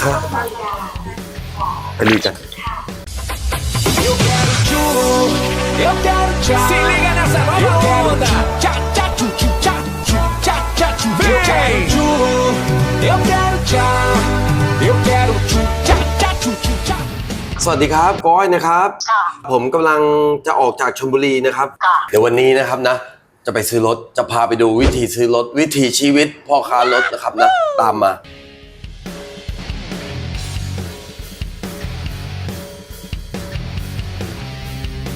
ครับไปรีกัน Eu quero tchau. Se liga nessa nova onda. Tchá, tchá, tchu, tchu, tchá, tchu, tchá, tchá, tchu. Eu quero tchu. Eu quero tchau. Eu quero tchu, tchá, tchá, tchu, tchu, tchá. สวัสดีครับก้อยนะครับ ผมกำลังจะออกจากชลบุรีนะครับ เดี๋ยววันนี้นะครับนะ จะไปซื้อรถ จะพาไปดูวิธีซื้อรถ วิถีชีวิตพ่อค้ารถนะครับนะ ตามมา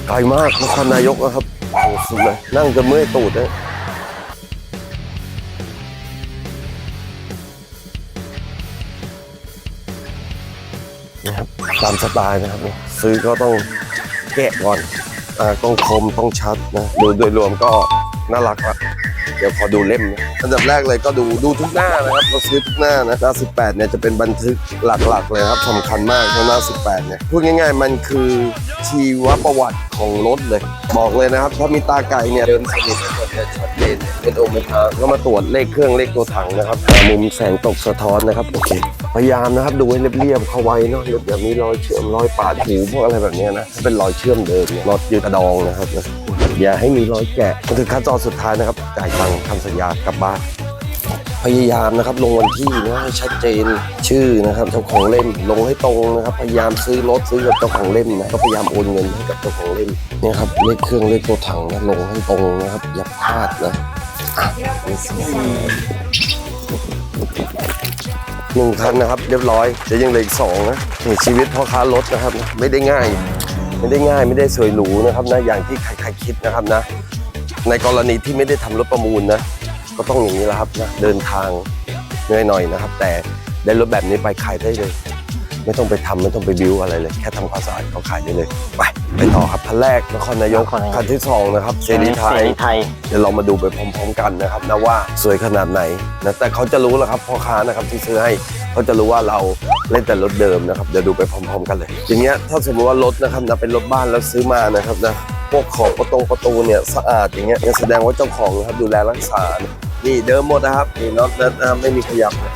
ไกลมากนครนายกนะครับโอ้สุดเลยนั่งจะเมื่อยตูดเลยนะครับตามสไตล์นะครับ ซื้อก็ต้องแกะก่อนอ่าต้องคมต้องชัดนะ ดูโดยรวมก็ น่ารักอะเดี๋ยวขอดูเล่มนะอันดับแรกเลยก็ดูดูทุกหน้านะครับเราซื้อทุกหน้านะหน้า 18 เนี่ยจะเป็นบันทึกหลักๆเลยครับสำคัญมากเพราะหน้า 18 เนี่ยพูดง่าย ๆ มันคือชีวประวัติของรถเลย บอกเลยนะครับถ้ามีตาไก่เนี่ยเดินสนิทเนี่ยชัดเจนเป็นโอเมทาก็มาตรวจเลขเครื่องเลขตัวถังนะครับมุมแสงตกสะท้อนนะครับโอเคพยายามนะครับดูให้เรียบๆเข้าไว้เนาะรถแบบนี้รอยเชื่อมรอยปาดหูพวกอะไรแบบนี้นะถ้เป็นรอยเชื่อมเดิมเนี่ยรถยืดกระดองนะครับ อย่าให้มีรอยแกะมาถึงขั้นตอนสุดท้ายนะครับ จ่ายตังค์ทำสัญญากลับบ้านพยายามนะครับลงวันที่นะให้ชัดเจนชื่อนะครับเจ้าของเล่มลงให้ตรงนะครับ พยายามซื้อรถซื้อกับเจ้าของเล่มนะก็พยายามโอนเงินให้กับเจ้าของเล่มเนี่ยครับเลขเครื่องเลขตัวถังนะลงให้ตรงนะครับ อย่าพลาดนะหนึ่งคันนะครับ เรียบร้อยเดี๋ยวยังเหลืออีกสองนะชีวิตพ่อค้ารถนะครับ ไม่ได้ง่าย ไม่ได้ง่ายไม่ได้สวยหรูนะครับนะอย่างที่ใครๆคิดนะครับนะ ในกรณีที่ไม่ได้ทำรถประมูลนะก็ต้องอย่างนี้แหละครับนะเดินทางเหนื่อยหน่อยนะครับ แต่ได้รถแบบนี้ไปขายได้เลย ไม่ต้องไปทำไม่ต้องไปบิวอะไรเลย แค่ทำความสะอาดเขาขายได้เลยไปไปต่อครับคันแรกนครนายกนครนายกคันที่สองนะครับเซรีไทเสยรีไทยเดี๋ยวเรามาดูไปพร้อมๆกันนะครับนะว่าสวยขนาดไหนนะแต่เขาจะรู้แล้วครับพ่อค้านะครับที่ซื้อให้เขาจะรู้ว่าเรา เล่นแต่รถเดิมนะครับเดี๋ยวดูไปพร้อม ๆ กันเลย อย่างเงี้ยถ้าสมมติว่ารถนะครับนะเป็นรถบ้านแล้วซื้อมานะครับนะพวกขอบประตูประตูเนี่ยสะอาดอย่างเงี้ยแสดงว่าเจ้าของนะครับดูแลรักษา นี่เดิมหมดนะครับนี่น็อตเนิร์ดนะครับไม่มีขยับเลย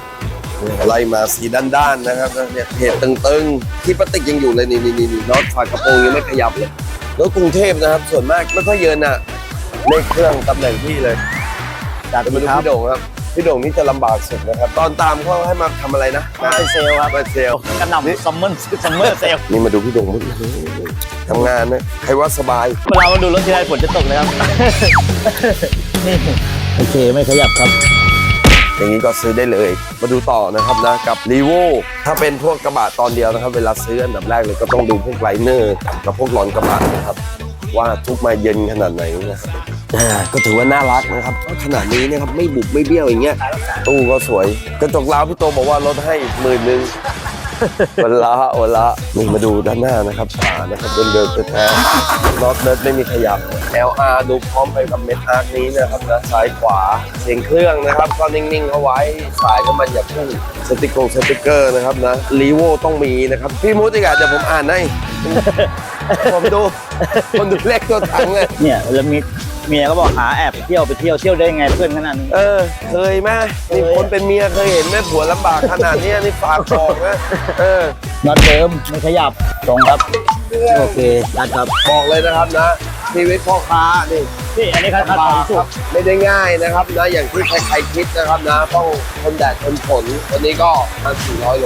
นี่ไล่มาสีด้านๆนะครับเนี่ยเพจตึงๆ ที่พลาสติกยังอยู่เลยนี่นี่นี่น็อตฝากระโปรงยังไม่ขยับเลยรถกรุงเทพนะครับ ส่วนมากไม่ค่อยเยินอะเลขเครื่องตำแหน่งที่เลยจัดจะไปมาดูพี่โด่งครับ พี่โด่งนี่จะลำบากสุดนะครับ ตอนตามเขาให้มาทำอะไรนะมาเป็นเซลล์ครับมาเซลล์กระหน่ำซัมเมอร์ซัมเมอร์เซลล์นี่มาดูพี่โด่งมึงทำงานนะใครว่าสบายเวลามาดูรถทีไรฝนจะตกเลยครับนี่โอเคไม่ขยับครับ อย่างนี้ก็ซื้อได้เลย มาดูต่อนะครับนะกับรีโวถ้าเป็นพวกกระบะตอนเดียวนะครับ เวลาซื้ออันดับแรกเลยก็ต้องดูพวกไลเนอร์กับพวกหลอนกระบะนะครับ ว่าทุกมาเย็นขนาดไหนนะครับ อ่าก็ถือว่าน่ารักนะครับขนาดนี้นะครับไม่บุบไม่เบี้ยวอย่างเงี้ยตู้ก็สวยกระจกล้าวพี่โตบอกว่าลดให้หมื่นหนึ่งวันละวันละนี่มาดูด้านหน้านะครับขานะครับเดิมๆแท้ๆน็อตเนิร์ดไม่มีขยับ LR ดูพร้อมไปกับเม็ดอาร์นี้นะครับนะซ้ายขวาเสียงเครื่องนะครับก็นิ่งๆเอาไว้สายน้ำมันอย่าพุ่งสติกเกอร์สติกเกอร์นะครับนะรีโวต้องมีนะครับ พี่มุติกาเดี๋ยวผมอ่านให้ผมดูผมดูเลขตัวถังเลยเนี่ยแล้วมี เมียก็บอกหาแอบไปเที่ยวไปเที่ยวเที่ยวได้ไงเพื่อนขนาดนี้ เออ เคยไหมนี่คนเป็นเมียเคยเห็นไหมผัวลำบากขนาดเนี้ยนี่ฝากบอกนะเออน็อตเดิมไม่ขยับตรงครับ โอเคจัดครับ บอกเลยนะครับนะ ชีวิตพ่อค้านี่พี่อันนี้คันคันลำขบาองกสุครักบไม่ได้ง่ายนะครับนะอย่างที่ใครๆคิดนะครับนะต้องทนแดดทนฝนวันนี้ก็มา400โล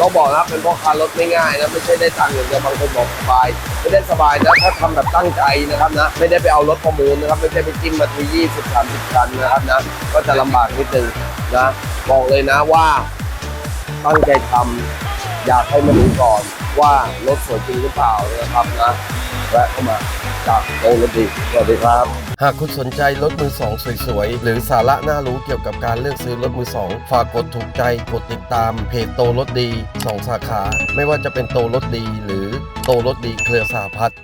ต้องบอกนะเป็นพ่อค้ารถไม่ง่ายนะไม่ใช่ได้ตังค์อย่างเดียวบางคนบอกสบาย ไม่ได้สบายนะถ้าทำแบบตั้งใจนะครับนะไม่ได้ไปเอารถประมูลนะครับไม่ใช่ไปจิ้มมาที20 30คันนะครับนะก็จะลำบากนิดนึงนะบอกเลยนะว่าตั้งใจทำอยากให้มาดูก่อนว่ารถสวยจริงหรือเปล่านะครับนะ แวะเข้ามาจากโตรถดีสวัสดีครับ หากคุณสนใจรถมือสองสวยๆ หรือสาระน่ารู้เกี่ยวกับการเลือกซื้อรถมือสองฝากกดถูกใจกดติดตามเพจโตรถดีสองสาขา ไม่ว่าจะเป็นโตรถดี หรือโตรถดีเครือสาพัฒน์